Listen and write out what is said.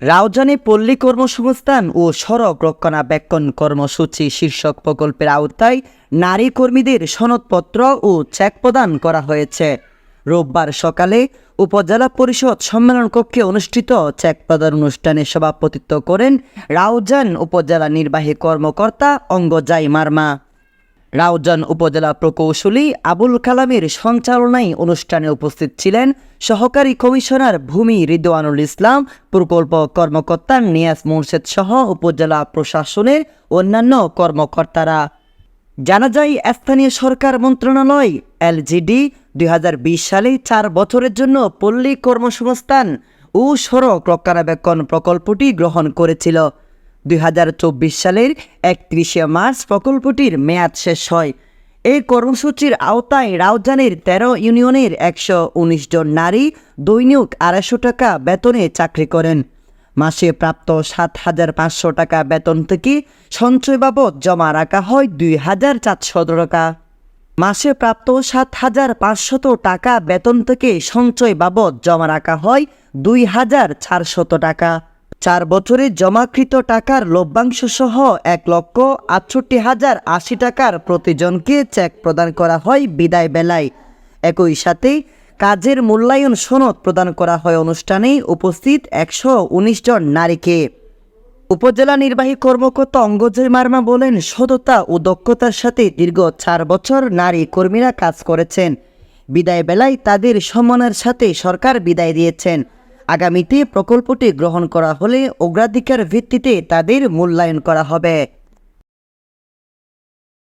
রাউজানে পল্লী কর্মসংস্থান ও সড়ক রক্ষণাবেক্ষণ কর্মসূচি শীর্ষক প্রকল্পের আওতায় নারী কর্মীদের সনদপত্র ও চেক প্রদান করা হয়েছে। রোববার সকালে উপজেলা পরিষদ সম্মেলন কক্ষে অনুষ্ঠিত চেক প্রদান অনুষ্ঠানে সভাপতিত্ব করেন রাউজান উপজেলা নির্বাহী কর্মকর্তা অঙ্গজাই মার্মা। রাউজান উপজেলা প্রকৌশলী আবুল কালামের সঞ্চালনায় অনুষ্ঠানে উপস্থিত ছিলেন সহকারী কমিশনার ভূমি রিদওয়ানুল ইসলাম, প্রকল্প কর্মকর্তা নিয়াজ মোর্শেদ সহ উপজেলা প্রশাসনের অন্যান্য কর্মকর্তারা। জানা যায়, স্থানীয় সরকার মন্ত্রণালয়, এলজিডি, দুই হাজার বিশ সালে চার বছরের জন্য পল্লী কর্মসংস্থান ও সড়ক রক্ষণাবেক্ষণ প্রকল্পটি গ্রহণ করেছিল। দুই হাজার চব্বিশ সালের একত্রিশে মার্চ প্রকল্পটির মেয়াদ শেষ হয়। এই কর্মসূচির আওতায় রাউজানের তেরো ইউনিয়নের একশো উনিশ জন নারী দৈনিক আড়াইশো টাকা বেতনে চাকরি করেন। মাসে প্রাপ্ত সাত হাজার পাঁচশো টাকা বেতন থেকে সঞ্চয় বাবদ জমা রাখা হয় দুই হাজার চারশো টাকা। মাসে প্রাপ্ত সাত হাজার পাঁচশত টাকা বেতন থেকে সঞ্চয় বাবদ জমা রাখা হয় দুই হাজার চারশত টাকা। চার বছরে জমাকৃত টাকার লভ্যাংশ সহ এক লক্ষ আটষট্টি হাজার আশি টাকার প্রতিজনকে চেক প্রদান করা হয় বিদায় বেলায়। একই সাথে কাজের মূল্যায়ন সনদ প্রদান করা হয় অনুষ্ঠানে উপস্থিত একশো উনিশ জন নারীকে। উপজেলা নির্বাহী কর্মকর্তা অঙ্গজয় মার্মা বলেন, সততা ও দক্ষতার সাথে দীর্ঘ চার বছর নারী কর্মীরা কাজ করেছেন। বিদায় বেলায় তাদের সম্মানের সাথে সরকার বিদায় দিয়েছেন। আগামীতে প্রকল্পটি গ্রহণ করা হলে অগ্রাধিকার ভিত্তিতে তাদের মূল্যায়ন করা হবে।